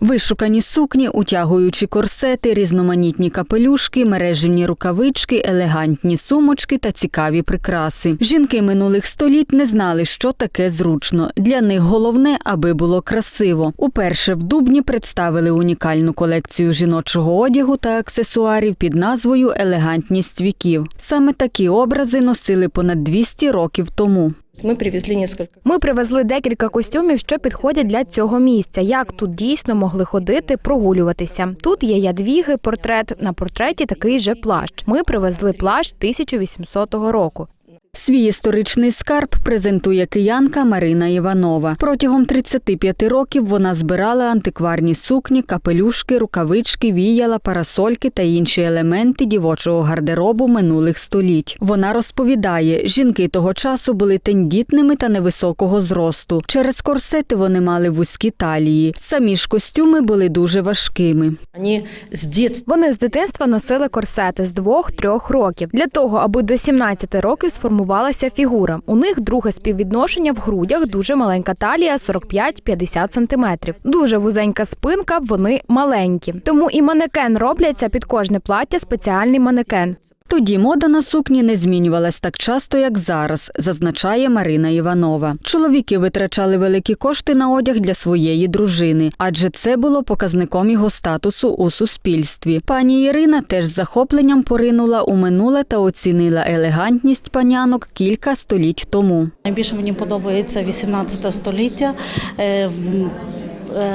Вишукані сукні, утягуючі корсети, різноманітні капелюшки, мережевні рукавички, елегантні сумочки та цікаві прикраси. Жінки минулих століть не знали, що таке зручно. Для них головне, аби було красиво. Уперше в Дубні представили унікальну колекцію жіночого одягу та аксесуарів під назвою Елегантність віків. Саме такі образи носили понад 200 років тому. Мы привезли несколько. Ми привезли декілька костюмів, що підходять для цього місця. Як тут дійсно могли ходити, прогулюватися. Тут є ядвіги, портрет. На портреті такий же плащ. Ми привезли плащ 1800 року. Свій історичний скарб презентує киянка Марина Іванова. Протягом 35 років вона збирала антикварні сукні, капелюшки, рукавички, віяла, парасольки та інші елементи дівочого гардеробу минулих століть. Вона розповідає, жінки того часу були тендітними та невисокого зросту. Через корсети вони мали вузькі талії. Самі ж костюми були дуже важкими. Они с детства Вони з дитинства носили корсети з 2-3 років для того, аби до 17 років сформувалася фігура. У них друге співвідношення в грудях, дуже маленька талія 45-50 см. Дуже вузенька спинка, вони маленькі. Тому і манекен робляться під кожне плаття спеціальний манекен. Тоді мода на сукні не змінювалась так часто, як зараз, зазначає Марина Іванова. Чоловіки витрачали великі кошти на одяг для своєї дружини, адже це було показником його статусу у суспільстві. Пані Ірина теж з захопленням поринула у минуле та оцінила елегантність панянок кілька століть тому. Найбільше мені подобається 18 століття. Е, е,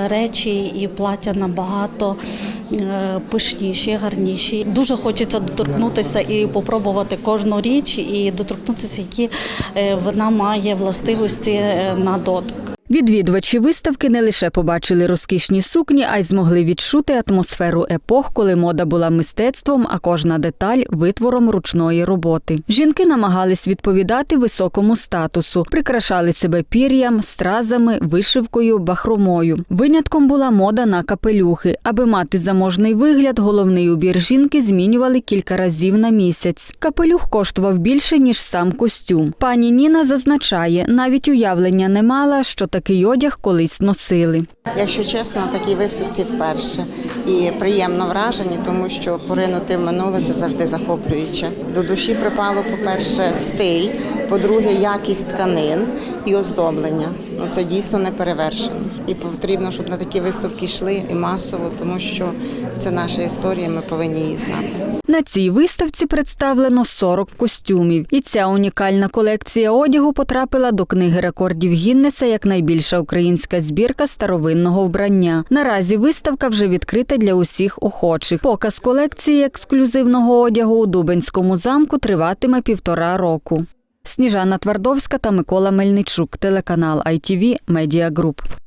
Речі і плаття набагато пишніші, гарніші. Дуже хочеться доторкнутися і попробувати кожну річ, і доторкнутися, які е, вона має властивості е, на дотик. Відвідувачі виставки не лише побачили розкішні сукні, а й змогли відчути атмосферу епох, коли мода була мистецтвом, а кожна деталь витвором ручної роботи. Жінки намагались відповідати високому статусу, прикрашали себе пір'ям, стразами, вишивкою, бахромою. Винятком була мода на капелюхи. Аби мати заможний вигляд, головний убір жінки змінювали кілька разів на місяць. Капелюх коштував більше ніж сам костюм. Пані Ніна зазначає, навіть уявлення не мала, що такий одяг колись носили. Якщо чесно, на такій виставці вперше і приємно вражені, тому що поринути в минуле це завжди захоплююче. До душі припало, по-перше, стиль, по-друге, якість тканин і оздоблення. Ну це дійсно не перевершено. І потрібно, щоб на такі виставки йшли і масово, тому що це наша історія. Ми повинні її знати. На цій виставці представлено 40 костюмів, і ця унікальна колекція одягу потрапила до книги рекордів Гіннеса як найбільша українська збірка старовинного вбрання. Наразі виставка вже відкрита для усіх охочих. Показ колекції ексклюзивного одягу у Дубенському замку триватиме півтора року. Сніжана Твардовська та Микола Мельничук, телеканал ITV Media Group.